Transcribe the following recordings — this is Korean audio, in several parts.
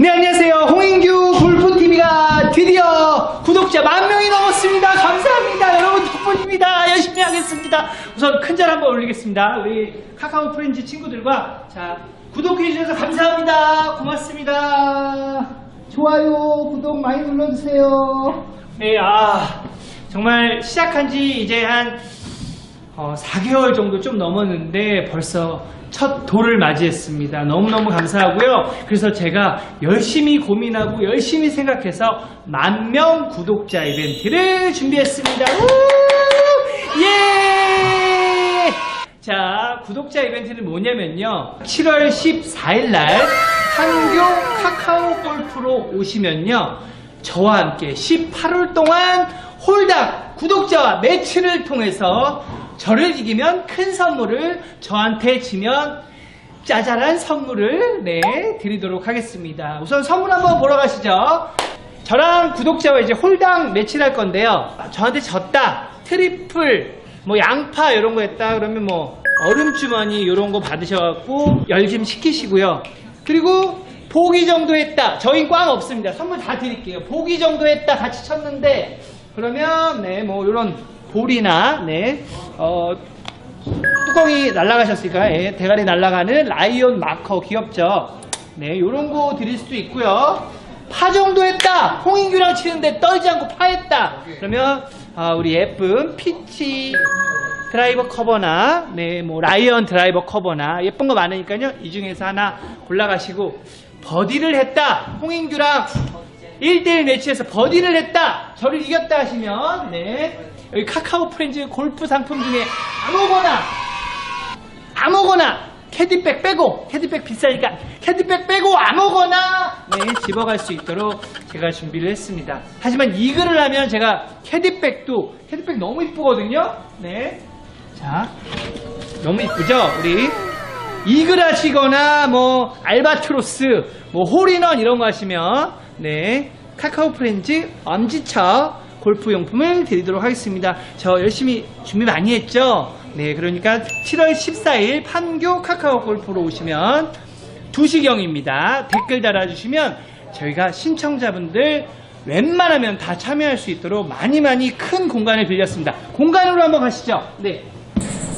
네, 안녕하세요. 홍인규 골프TV가 드디어 구독자 만 명이 넘었습니다. 감사합니다. 여러분 덕분입니다. 열심히 하겠습니다. 우선 큰 절 한번 올리겠습니다. 우리 카카오 프렌즈 친구들과 자, 구독해주셔서 감사합니다. 고맙습니다. 좋아요, 구독 많이 눌러주세요. 네, 아, 정말 시작한 지 이제 한 어, 4개월 정도 좀 넘었는데 벌써 첫 돌을 맞이했습니다. 너무너무 감사하고요. 그래서 제가 열심히 고민하고 열심히 생각해서 만 명 구독자 이벤트를 준비했습니다. 우! 예! 자, 구독자 이벤트는 뭐냐면요. 7월 14일 날 한교 카카오 골프로 오시면요. 저와 함께 18월 동안 홀당 구독자와 매치를 통해서 저를 이기면 큰 선물을 저한테 지면 짜잘한 선물을 네 드리도록 하겠습니다. 우선 선물 한번 보러 가시죠. 저랑 구독자와 이제 홀당 매치를 할 건데요. 저한테 졌다 트리플 뭐 양파 이런 거 했다 그러면 뭐 얼음 주머니 이런 거 받으셔갖고 열 좀 식히시고요. 그리고 보기 정도 했다. 저희 꽝 없습니다. 선물 다 드릴게요. 보기 정도 했다 같이 쳤는데 그러면 네 뭐 이런 볼이나 네 어, 뚜껑이 날아가셨으니까 예, 대가리 날아가는 라이온 마커 귀엽죠. 네 요런 거 드릴 수도 있고요. 파 정도 했다. 홍인규랑 치는데 떨지 않고 파했다. 그러면 아, 우리 예쁜 피치 드라이버 커버나 네 뭐 라이언 드라이버 커버나 예쁜 거 많으니까요. 이 중에서 하나 골라가시고 버디를 했다. 홍인규랑 1대1 매치에서 버디를 했다. 저를 이겼다 하시면 네 여기 카카오 프렌즈 골프 상품 중에 아무거나 아무거나 캐디백 빼고 캐디백 비싸니까 캐디백 빼고 아무거나 네 집어갈 수 있도록 제가 준비를 했습니다. 하지만 이 글을 하면 제가 캐디백도 캐디백 너무 이쁘거든요. 네. 자, 너무 이쁘죠? 우리 이글 하시거나 뭐 알바트로스, 뭐 홀인원 이런 거 하시면 네 카카오 프렌즈 엄지척 골프 용품을 드리도록 하겠습니다. 저 열심히 준비 많이 했죠? 네, 그러니까 7월 14일 판교 카카오 골프로 오시면 2시경입니다. 댓글 달아주시면 저희가 신청자분들 웬만하면 다 참여할 수 있도록 많이 많이 큰 공간을 빌렸습니다. 공간으로 한번 가시죠. 네.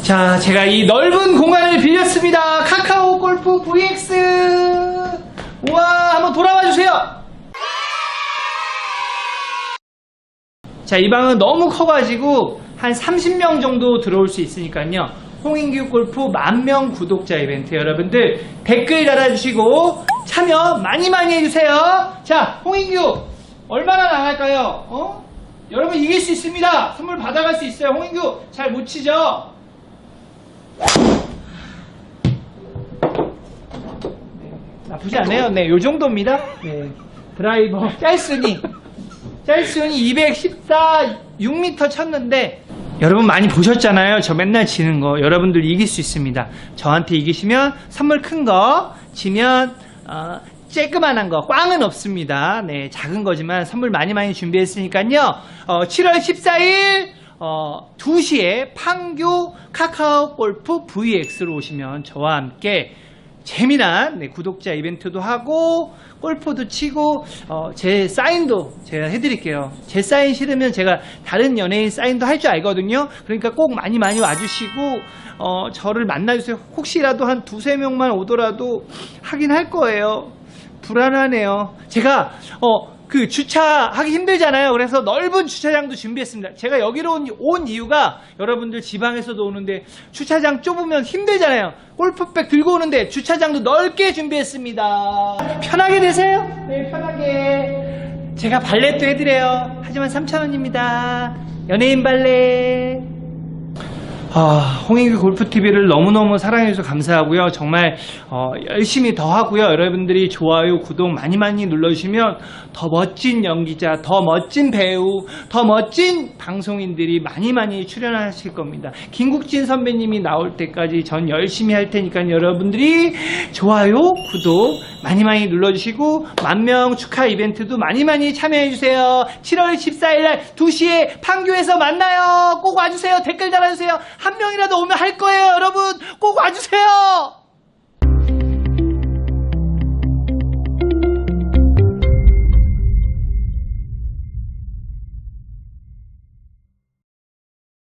자, 제가 이 넓은 공간을 빌렸습니다. 카카오 골프 VX. 우와, 한번 돌아와 주세요. 자, 이 방은 너무 커가지고 한 30명 정도 들어올 수 있으니까요. 홍인규 골프 만명 구독자 이벤트 여러분들 댓글 달아주시고 참여 많이 많이 해주세요. 자, 홍인규 얼마나 나갈까요? 어? 여러분 이길 수 있습니다. 선물 받아갈 수 있어요. 홍인규 잘 못 치죠? 나쁘지 않아요. 네, 요 정도입니다. 네. 드라이버 짤순 이 짤순이 214 6m 쳤는데 여러분 많이 보셨잖아요. 저 맨날 치는 거. 여러분들 이길 수 있습니다. 저한테 이기시면 선물 큰 거, 지면 어, 쬐끄만한 거, 꽝은 없습니다. 네, 작은 거지만 선물 많이 많이 준비했으니까요. 어, 7월 14일 어, 2시에 판교 카카오 골프 VX로 오시면 저와 함께 재미난 네, 구독자 이벤트도 하고 골프도 치고 어, 제 사인도 제가 해드릴게요. 제 사인 싫으면 제가 다른 연예인 사인도 할 줄 알거든요. 그러니까 꼭 많이 많이 와주시고 어, 저를 만나주세요. 혹시라도 한 두세 명만 오더라도 하긴 할 거예요. 불안하네요. 제가 어, 그 주차하기 힘들잖아요. 그래서 넓은 주차장도 준비했습니다. 제가 여기로 온, 온 이유가 여러분들 지방에서도 오는데 주차장 좁으면 힘들잖아요. 골프백 들고 오는데 주차장도 넓게 준비했습니다. 편하게 되세요. 네, 편하게. 제가 발렛도 해드려요. 하지만 3,000원입니다. 연예인 발렛. 아, 홍익규 골프TV를 너무너무 사랑해주셔서 감사하고요. 정말 어, 열심히 더 하고요. 여러분들이 좋아요, 구독 많이 많이 눌러주시면 더 멋진 연기자, 더 멋진 배우, 더 멋진 방송인들이 많이 많이 출연하실 겁니다. 김국진 선배님이 나올 때까지 전 열심히 할 테니까 여러분들이 좋아요, 구독 많이 많이 눌러주시고 만명 축하 이벤트도 많이 많이 참여해주세요. 7월 14일 날 2시에 판교에서 만나요. 꼭 와주세요. 댓글 달아주세요. 한 명이라도 오면 할 거예요, 여러분. 꼭 와주세요.